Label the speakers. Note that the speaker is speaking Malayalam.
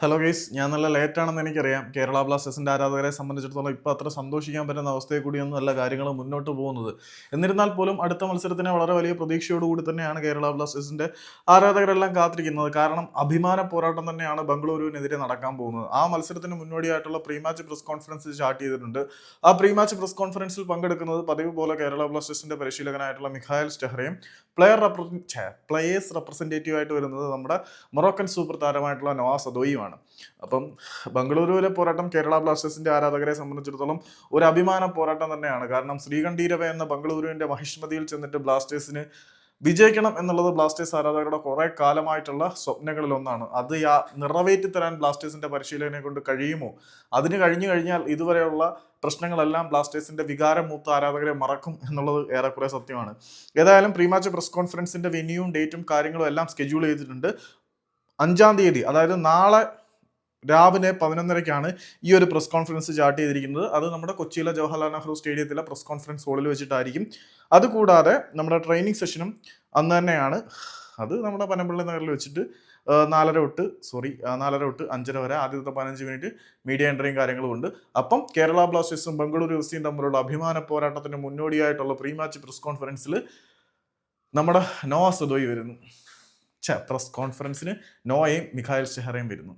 Speaker 1: ഹലോ ഗൈസ് ഞാൻ നല്ല ലേറ്റ് ആണെന്ന് എനിക്കറിയാം. കേരള ബ്ലാസ്റ്റേഴ്സിന്റെ ആരാധകരെ സംബന്ധിച്ചിടത്തോളം ഇപ്പോൾ അത്ര സന്തോഷിക്കാൻ പറ്റുന്ന അവസ്ഥയിൽ കൂടിയൊന്നും അല്ല കാര്യങ്ങൾ മുന്നോട്ട് പോകുന്നത്. എന്നിരുന്നാൽ പോലും അടുത്ത മത്സരത്തിനെ വളരെ വലിയ പ്രതീക്ഷയോടുകൂടി തന്നെയാണ് കേരള ബ്ലാസ്റ്റേഴ്സിന്റെ ആരാധകരെല്ലാം കാത്തിരിക്കുന്നത്. കാരണം അഭിമാന പോരാട്ടം തന്നെയാണ് ബംഗളൂരുവിനെതിരെ നടക്കാൻ പോകുന്നത്. ആ മത്സരത്തിന് മുന്നോടിയായിട്ടുള്ള pre match press conference start ചെയ്തിട്ടുണ്ട്. ആ പ്രീ മാച്ച് പ്രസ് കോൺഫറൻസിൽ പങ്കെടുക്കുന്നത് പതിവ് പോലെ കേരള ബ്ലാസ്റ്റേഴ്സിന്റെ പരിശീലകനായിട്ടുള്ള മിഖായൽ സ്റ്റെഹ്റയും പ്ലെയർ പ്ലേയേഴ്സ് റെപ്രസെന്റേറ്റീവ് ആയിട്ട് വരുന്നത് നമ്മുടെ മൊറോക്കൻ സൂപ്പർ താരമായിട്ടുള്ള നവാസ് അദോയിയുമാണ്. അപ്പം ബംഗളൂരുവിലെ പോരാട്ടം കേരള ബ്ലാസ്റ്റേഴ്സിന്റെ ആരാധകരെ സംബന്ധിച്ചിടത്തോളം ഒരു അഭിമാന പോരാട്ടം തന്നെയാണ്. കാരണം ശ്രീകണ്ഠീരവ എന്ന ബംഗളൂരുവിന്റെ മഹിഷ്മതിയിൽ ചെന്നിട്ട് ബ്ലാസ്റ്റേഴ്സിന് വിജയിക്കണം എന്നുള്ളത് ബ്ലാസ്റ്റേഴ്സ് ആരാധകരുടെ കുറെ കാലമായിട്ടുള്ള സ്വപ്നങ്ങളിൽ ഒന്നാണ്. അത് യാ നിറവേറ്റി തരാൻ ബ്ലാസ്റ്റേഴ്സിന്റെ പരിശീലകനെ കൊണ്ട് കഴിയുമോ? അതിന് കഴിഞ്ഞു കഴിഞ്ഞാൽ ഇതുവരെയുള്ള പ്രശ്നങ്ങളെല്ലാം ബ്ലാസ്റ്റേഴ്സിന്റെ വികാരം മൂത്ത ആരാധകരെ മറക്കും എന്നുള്ളത് ഏറെക്കുറെ സത്യമാണ്. ഏതായാലും പ്രീമാച്ച് പ്രസ് കോൺഫറൻസിന്റെ വെന്യൂവും ഡേറ്റും കാര്യങ്ങളും എല്ലാം സ്കെഡ്യൂൾ ചെയ്തിട്ടുണ്ട്. അഞ്ചാം തീയതി അതായത് നാളെ രാവിലെ പതിനൊന്നരയ്ക്കാണ് ഈ ഒരു പ്രസ് കോൺഫറൻസ് സ്റ്റാർട്ട് ചെയ്തിരിക്കുന്നത്. അത് നമ്മുടെ കൊച്ചിയിലെ ജവഹർലാൽ നെഹ്റു സ്റ്റേഡിയത്തിലെ പ്രസ് കോൺഫറൻസ് ഹാളിൽ വെച്ചിട്ടായിരിക്കും. അതുകൂടാതെ നമ്മുടെ ട്രെയിനിങ് സെഷനും അന്ന് തന്നെയാണ്. അത് നമ്മുടെ പനമ്പള്ളി നഗറിൽ വെച്ചിട്ട് നാലര തൊട്ട് സോറി നാലര തൊട്ട് അഞ്ചര വരെ ആദ്യത്തെ പതിനഞ്ച് മിനിറ്റ് മീഡിയ എൻട്രിയും കാര്യങ്ങളും ഉണ്ട്. അപ്പം കേരള ബ്ലാസ്റ്റേഴ്സും ബംഗളൂരു എഫ് സിയും തമ്മിലുള്ള അഭിമാന പോരാട്ടത്തിന് മുന്നോടിയായിട്ടുള്ള പ്രീ മാച്ച് പ്രസ് കോൺഫറൻസിൽ നമ്മുടെ നോവാസ് സദോയി വരുന്നു. ഛെ പ്രസ് കോൺഫറൻസിന് നോയയും മിഖായൽ ഷെഹറയും വരുന്നു.